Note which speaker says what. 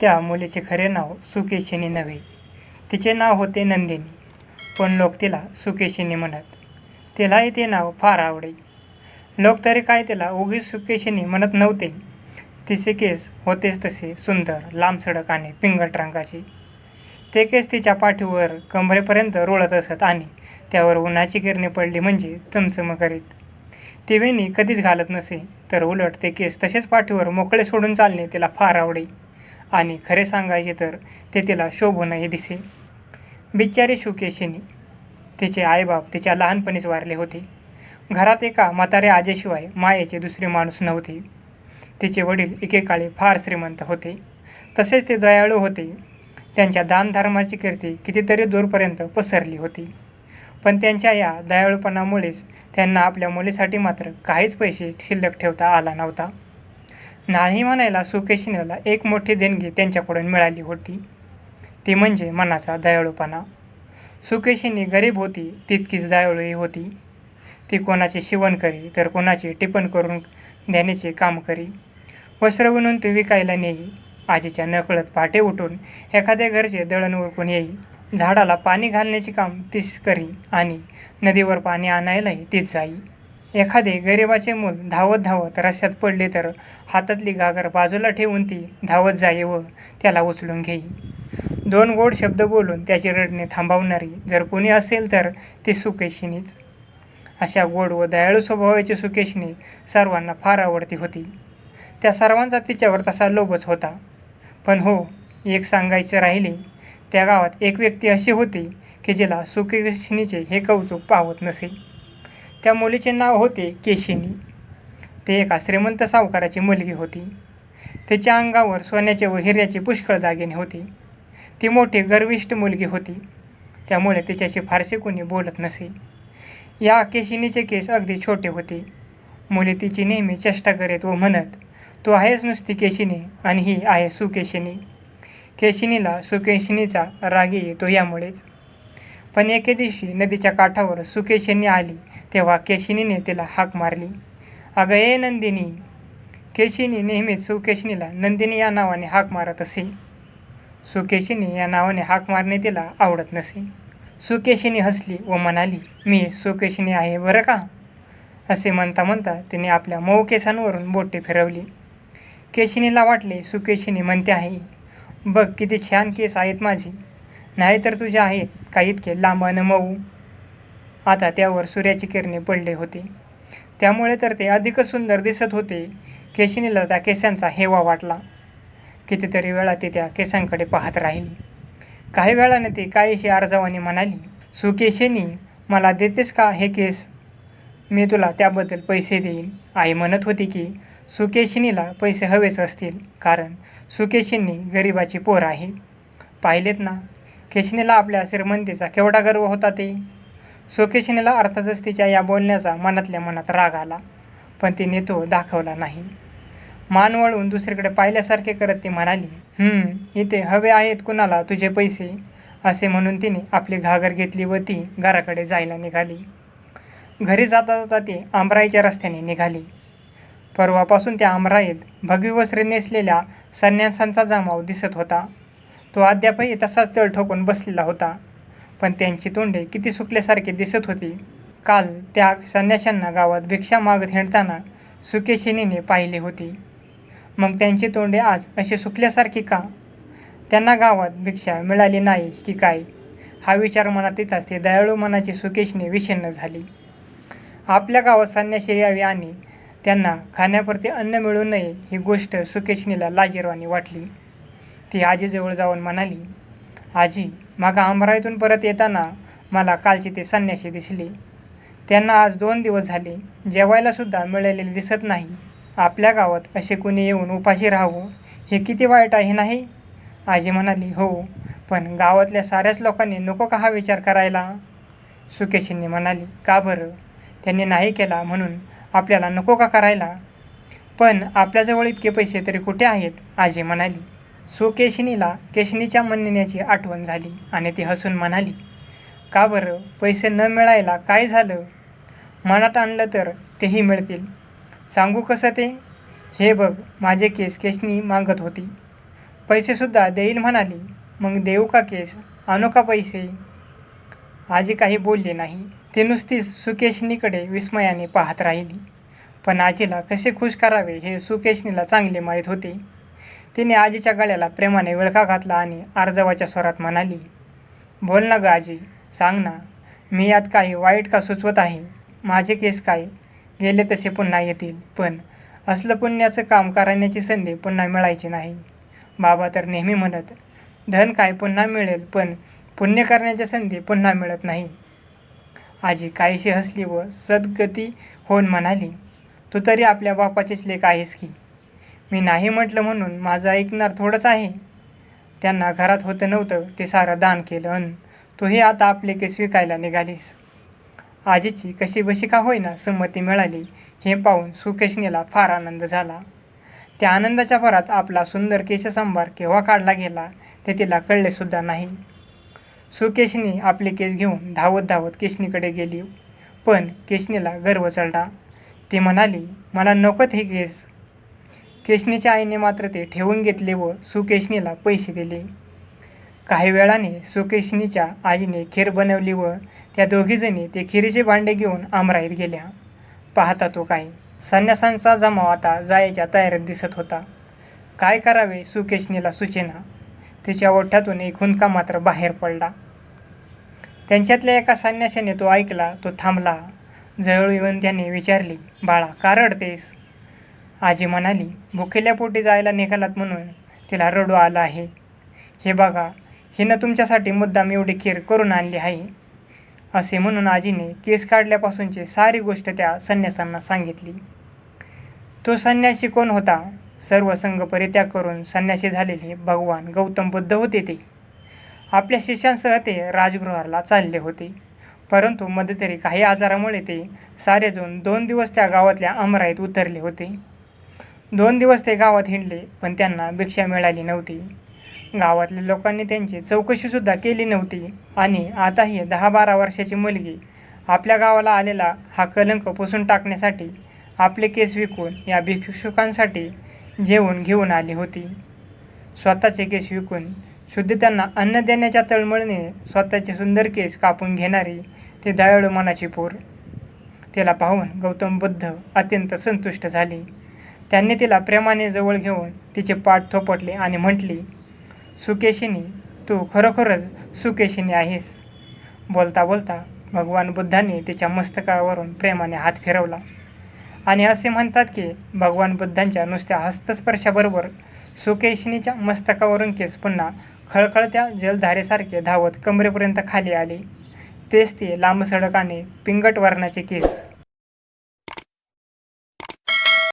Speaker 1: त्या मुलीचे खरे नाव सुकेशिनी नव्हे. तिचे नाव होते नंदिनी. पण लोक तिला सुकेशिनी म्हणत. तिलाही ते नाव फार आवडे. लोक तरी काय तिला उगीच सुकेशिनी म्हणत नव्हते. तिचे केस होतेच तसे सुंदर लांबसडक आणि पिंगट रंगाचे. ते केस तिच्या पाठीवर कंबरेपर्यंत रोळत असत आणि त्यावर उन्हाची किरणे पडली म्हणजे चमचम करीत. ती वेणी कधीच घालत नसे तर उलट ते केस तसेच पाठीवर मोकळे सोडून चालणे तिला फार आवडे. आणि खरे सांगायचे तर ते तिला शोभूनही दिसे. बिचारे शुकेशिनी तिचे आईबाप तिच्या लहानपणीच वारले होते. घरात एका म्हाताऱ्या आजेशिवाय मायेचे दुसरे माणूस नव्हते. तिचे वडील एकेकाळी फार श्रीमंत होते. तसेच ते दयाळू होते. त्यांच्या दानधर्माची कीर्ती कितीतरी दूरपर्यंत पसरली होती. पण त्यांच्या या दयाळूपणामुळेच त्यांना आपल्या मुलीसाठी मात्र काहीच पैसे शिल्लक ठेवता आला नव्हता. नाही म्हणायला सुकेशिनीला एक मोठी देणगी त्यांच्याकडून मिळाली होती. ती म्हणजे मनाचा दयाळूपणा. सुकेशिनी गरीब होती तितकीच दयाळूही होती. ती कोणाचे शिवण करी तर कोणाचे टिपण करून देण्याचे काम करी. वस्त्र विणून ती विकायला नेई आजीच्या नकळत पहाटे उठून एखाद्या घरचे दळण उरकून येई. झाडाला पाणी घालण्याचे काम तीच करी आणि नदीवर पाणी आणायलाही तीच जाई. एखादे गरिबाचे मूल धावत धावत रस्त्यात पडले तर हातातली घागर बाजूला ठेवून ती धावत जाई व त्याला उचलून घेई. दोन गोड शब्द बोलून त्याची रडणे थांबवणारी जर कोणी असेल तर ती सुकेशिनीच. अशा गोड व दयाळू स्वभावाची सुकेशिनी सर्वांना फार आवडती होती. त्या सर्वांचा तिच्यावर तसा लोभच होता. पण हो एक सांगायचे राहिले त्या गावात एक व्यक्ती अशी होती की जिला सुकेशिनीचे हे कौतुक पावत नसे. त्या मुलीचे नाव होते केशिनी. ते एका श्रीमंत सावकाराची मुलगी होती. तिच्या अंगावर सोन्याचे व हिऱ्याचे पुष्कळ दागिने होते. ती मोठी गर्विष्ठ मुलगी होती. त्यामुळे तिच्याशी फारसे कोणी बोलत नसे. या केशिनीचे केस अगदी छोटे होते. मुली तिची नेहमी चेष्टा करीत व म्हणत तू आहेस नुसती केशिनी आणि ही आहे सुकेशिनी. केशिनीला सुकेशिनीचा राग येतो यामुळेच. पण एके दिवशी नदीच्या काठावर सुकेशिनी आली तेव्हा केशिनीने तिला हाक मारली. अगं ए नंदिनी! केशिनी नेहमीच सुकेशिनीला नंदिनी या नावाने हाक मारत असे. सुकेशिनी या नावाने हाक मारणे तिला आवडत नसे. सुकेशिनी हसली व म्हणाली मी सुकेशिनी आहे बरं का? असे म्हणता म्हणता तिने आपल्या मऊ केसांवरून बोटे फिरवली. केशिनीला वाटले सुकेशिनी म्हणते आहे बघ किती छान केस आहेत माझी. नाहीतर तुझे आहेत का इतके लांब मऊ. आता त्यावर सूर्याची किरणे पडले होते. त्यामुळे तर ते अधिकच सुंदर दिसत होते. केशिनीला त्या केसांचा हेवा वाटला. कितीतरी वेळा ती त्या केसांकडे पाहत राहिली. काही वेळाने ती काहीशी अर्जावानी म्हणाली सुकेशिनी मला देतेस का हे केस? मी तुला त्याबद्दल पैसे देईन. आई म्हणत होती की सुकेशिनीला पैसे हवेच असतील कारण सुकेशिनी गरिबाची पोर आहे. पाहिलेत ना केशनीला आपल्या श्रीमंतीचा केवढा गर्व होता ते? सुकेशिनीला अर्थातच तिच्या या बोलण्याचा मनातल्या मनात राग आला पण तिने तो दाखवला नाही. मान वळून दुसरीकडे पाहिल्यासारखे करत ती म्हणाली इथे हवे आहेत कुणाला तुझे पैसे? असे म्हणून तिने आपली घागर घेतली व ती घराकडे जायला निघाली. घरी जाता जाता ती आमराईच्या रस्त्याने निघाली. परवापासून त्या आमराईत भगवी वस्त्रे नेसलेल्या संन्यासांचा जमाव दिसत होता. तो अद्यापही तसाच तळ ठोकून बसलेला होता. पण त्यांची तोंडे किती सुकल्यासारखे दिसत होती. काल त्या संन्याशांना गावात भिक्षा मागत हिंडताना सुकेशिनीने पाहिले होते. मग त्यांची तोंडे आज अशी सुकल्यासारखी का? त्यांना गावात भिक्षा मिळाली नाही की काय? हा विचार मनात येताच ते दयाळू मनाची सुकेशने विषण्ण झाली. आपल्या गावात संन्याशी यावी आणि त्यांना खाण्यापुरते अन्न मिळू नये ही गोष्ट सुकेशनीला लाजीरवाणी वाटली. ती आजीजवळ जाऊन म्हणाली आजी मागा आंबराईतून परत येताना मला कालचे ते संन्याशी दिसले. त्यांना आज दोन दिवस झाले जेवायलासुद्धा मिळालेले दिसत नाही. आपल्या गावात असे कुणी येऊन उपाशी राहावं हे किती वाईट आहे नाही? आजी म्हणाली हो पण गावातल्या साऱ्याच लोकांनी नको का हा विचार करायला? सुकेशींनी म्हणाली का बरं? त्यांनी नाही केला म्हणून आपल्याला नको का करायला? पण आपल्याजवळ इतके पैसे तरी कुठे आहेत? आजी म्हणाली सुकेशिनीला केशनीच्या म्हणण्याची आठवण झाली आणि ती हसून म्हणाली का बरं? पैसे न मिळायला काय झालं? मनात आणलं तर तेही मिळतील. सांगू कसं ते? हे बघ माझे केस केशनी मागत होती. पैसेसुद्धा देईल म्हणाली. मग देऊ का केस? आणू का पैसे? आजी काही बोलली नाही. ती नुसतीच सुकेशनीकडे विस्मयाने पाहत राहिली. पण आजीला कसे खुश करावे हे सुकेशनीला चांगले माहीत होते. तिने आजीच्या गळ्याला प्रेमाने विळखा घातला आणि अर्धवाच्या स्वरात म्हणाली बोल ना ग आजी सांग ना मी यात काही वाईट का सुचवत आहे? माझे केस काय? गेले तसे पुन्हा येतील पण असलं पुण्याचं काम करण्याची संधी पुन्हा मिळायची नाही. बाबा तर नेहमी म्हणत धन काय पुन्हा मिळेल पण पुण्य करण्याची संधी पुन्हा मिळत नाही. आजी काहीशी हसली व सद्गती होऊन म्हणाली तू तरी आपल्या बापाचीच लेख आहेस की? मी नाही म्हटलं म्हणून माझं ऐकणार थोडंच आहे. त्यांना घरात होतं नव्हतं ते सारं दान केलं अन तूही आता आपले केस विकायला निघालीस. आजीची कशी बशी का होईना संमती मिळाली हे पाहून सुकेशनीला फार आनंद झाला. त्या आनंदाच्या भरात आपला सुंदर केशसंभार केव्हा काढला गेला ते तिला कळलेसुद्धा नाही. सुकेशनी आपले केस घेऊन धावत धावत केशनीकडे गेली. पण केशनीला गर्व चढला. ती म्हणाली मला नकोत हे केस. केशनीच्या आईने मात्र ते ठेवून घेतले व सुकेशनीला पैसे दिले. काही वेळाने सुकेशनीच्या आईने खीर बनवली व त्या दोघीजणी ते खिरीचे भांडे घेऊन आमराईत गेल्या. पाहता तो काही संन्यासांचा जमाव आता जायच्या तयारीत दिसत होता. काय करावे सुकेशनीला सुचेना? तिच्या ओठातून एक हुंदका मात्र बाहेर पडला. त्यांच्यातल्या एका संन्याशाने तो ऐकला तो थांबला. जवळ येऊन त्याने विचारली बाळा का रडतेस? आजी म्हणाली भुकेल्या पोटी जायला निघालात म्हणून तिला रडू आलं आहे. हे बघा हिनं तुमच्यासाठी मुद्दाम एवढी खीर करून आणली आहे. असे म्हणून आजीने केस काढल्यापासूनची सारी गोष्ट त्या संन्यासांना सांगितली. तो संन्यासी कोण होता? सर्व संघ परित्याग करून संन्यासी झालेले भगवान गौतम बुद्ध होते ते. आपल्या शिष्यांसह ते राजगृहाला चालले होते. परंतु मध्यतरी काही आजारामुळे ते सारेजण दोन दिवस त्या गावातल्या अमराईत उतरले होते. दोन दिवस ते गावात हिंडले पण त्यांना भिक्षा मिळाली नव्हती. गावातल्या लोकांनी त्यांची चौकशीसुद्धा केली नव्हती. आणि आताही दहा बारा वर्षाची मुलगी आपल्या गावाला आलेला हा कलंक पुसून टाकण्यासाठी आपले केस विकून या भिक्षुकांसाठी जेवण घेऊन आली होती. स्वतःचे केस विकून शुद्ध त्यांना अन्न देण्याच्या तळमळीने स्वतःचे सुंदर केस कापून घेणारी ती दयाळू मनाची पोर. तिला पाहून गौतम बुद्ध अत्यंत संतुष्ट झाले. त्यांनी तिला प्रेमाने जवळ घेऊन तिचे पाठ थोपटले आणि म्हटली सुकेशिनी तू खरोखरच सुकेशिनी आहेस. बोलता बोलता भगवान बुद्धांनी तिच्या मस्तकावरून प्रेमाने हात फिरवला. आणि असे म्हणतात की भगवान बुद्धांच्या नुसत्या हस्तस्पर्शाबरोबर सुकेशिनीच्या मस्तकावरून केस पुन्हा खळखळत्या जलधारेसारखे धावत कमरेपर्यंत खाली आले. तेच ते लांबसडक आणि पिंगट वर्णाचे केस.